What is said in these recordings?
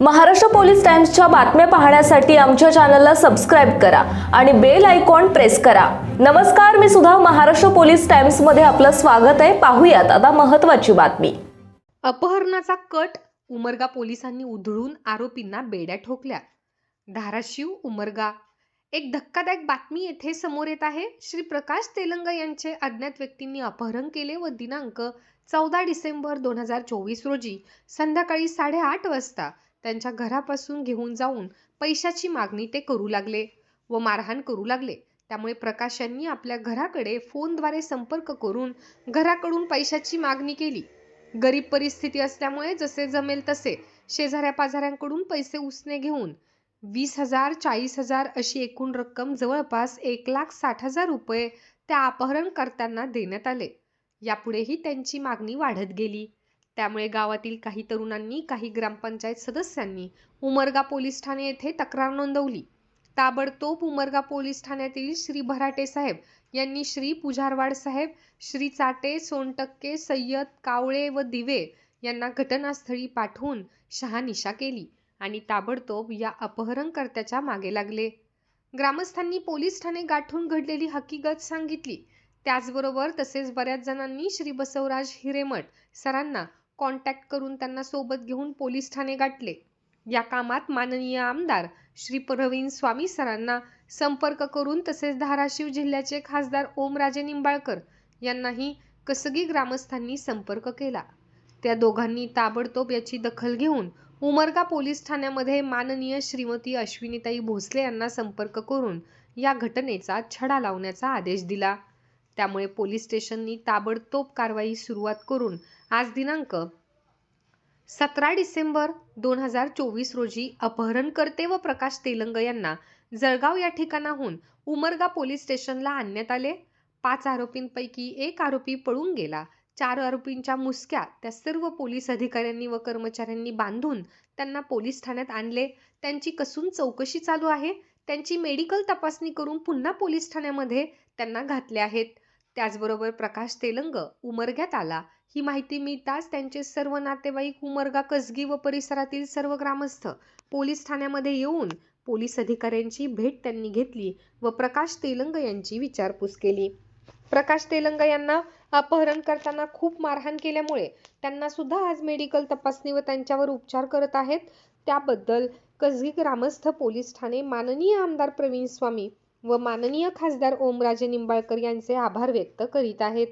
Maharashtra police टाइम्सच्या बातम्या पाहण्यासाठी आमच्या चॅनलला सबस्क्राईब करा आणि बेल आयकॉन प्रेस करा. नमस्कार मी सुद्धा महाराष्ट्र पोलीस टाइम्समध्ये आपलं स्वागत आहे. पाहूयात आता महत्वाची बातमी. अपहरणाचा कट उमरगा पोलिसांनी उधळून आरोपींना बेड्या ठोकल्या. धाराशिव उमरगा. एक धक्कादायक बातमी येथे समोर येत आहे. श्री प्रकाश तेलंग यांचे अज्ञात व्यक्तींनी अपहरण केले व दिनांक चौदा डिसेंबर दोन हजार चोवीस रोजी संध्याकाळी साडेआठ वाजता त्यांच्या घरापासून घेऊन जाऊन पैशाची मागणी ते करू लागले व मारहाण करू लागले. त्यामुळे प्रकाश यांनी आपल्या घराकडे फोनद्वारे संपर्क करून घराकडून पैशाची मागणी केली. गरीब परिस्थिती असल्यामुळे जसे जमेल तसे शेजाऱ्या पाजाऱ्यांकडून पैसे उसने घेऊन वीस हजार चाळीस हजार अशी एकूण रक्कम जवळपास एक लाख साठ हजार रुपये त्या अपहरणकर्त्यांना देण्यात आले. यापुढेही त्यांची मागणी वाढत गेली. त्यामुळे गावातील काही तरुणांनी काही ग्रामपंचायत सदस्यांनी उमरगा पोलीस ठाणे येथे तक्रार नोंदवली. ताबडतोब उमरगा पोलीस ठाण्यातील श्री भराटे साहेब यांनी श्री पुजारवाड साहेब श्री चाटे सोनटक्के सय्यद कावळे व दिवे यांना घटनास्थळी पाठवून शहानिशा केली आणि ताबडतोब या अपहरणकर्त्याच्या मागे लागले. ग्रामस्थांनी पोलीस ठाणे गाठून घडलेली हकीकत सांगितली. त्याचबरोबर तसेच बऱ्याच जणांनी श्री बसवराज हिरेमठ सरांना कॉन्टॅक्ट करून त्यांना सोबत घेऊन पोलीस ठाणे गाठले. या कामात माननीय आमदार श्री प्रवीण स्वामी सरांना संपर्क करून तसेच धाराशिव जिल्ह्याचे खासदार ओमराजे निंबाळकर यांनाही कसगी ग्रामस्थांनी संपर्क केला. त्या दोघांनी ताबडतोब याची दखल घेऊन उमरगा पोलीस ठाण्यामध्ये माननीय श्रीमती अश्विनीताई भोसले यांना संपर्क करून या घटनेचा छडा लावण्याचा आदेश दिला. त्यामुळे पोलीस स्टेशननी ताबडतोब कारवाई सुरुवात करून आज दिनांक सतरा डिसेंबर दोन हजार चोवीस रोजी अपहरणकर्ते व प्रकाश तेलंग यांना जळगाव या ठिकाणाहून उमरगा पोलीस स्टेशनला आणण्यात आले. पाच आरोपींपैकी एक आरोपी पळून गेला. चार आरोपींच्या मुसक्या त्या सर्व पोलीस अधिकाऱ्यांनी व कर्मचाऱ्यांनी बांधून त्यांना पोलीस ठाण्यात आणले. त्यांची कसून चौकशी चालू आहे? त्यांची मेडिकल तपासणी करून पुन्हा पोलीस ठाण्यामध्ये त्यांना घातले आहेत. त्याचबरोबर प्रकाश तेलंग उमरग्यात आला. ही माहिती मिळताच त्यांचे सर्व नातेवाईक उमरगा कसगी व परिसरातील सर्व ग्रामस्थ पोलीस ठाण्यामध्ये येऊन पोलीस अधिकाऱ्यांची भेट त्यांनी घेतली व प्रकाश तेलंग यांची विचारपूस केली. प्रकाश तेलंग यांना अपहरण करताना खूप मारहाण केल्यामुळे त्यांना सुद्धा आज मेडिकल तपासणी व त्यांच्यावर उपचार करत आहेत. त्याबद्दल कसगी ग्रामस्थ पोलीस ठाणे माननीय आमदार प्रवीण स्वामी व माननीय खासदार ओमराजे निंबाळकर यांचे आभार व्यक्त करीत आहेत.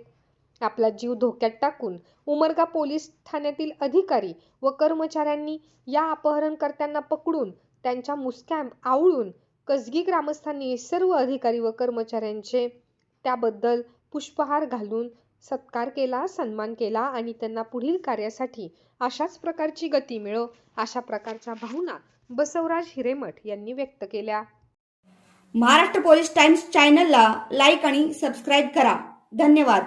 आपला जीव धोक्यात टाकून उमरगा पोलीस ठाण्यातील अधिकारी व कर्मचाऱ्यांनी या अपहरणकर्त्यांना पकडून त्यांच्या मुसक्या आवळून कसगी ग्रामस्थांनी सर्व अधिकारी व कर्मचाऱ्यांचे त्याबद्दल पुष्पहार घालून सत्कार केला सन्मान केला आणि त्यांना पुढील कार्यासाठी अशाच प्रकारची गती मिळो अशा प्रकारच्या भावना बसवराज हिरेमठ यांनी व्यक्त केल्या. महाराष्ट्र पोलीस टाइम्स चॅनलला लाईक आणि सबस्क्राईब करा. धन्यवाद.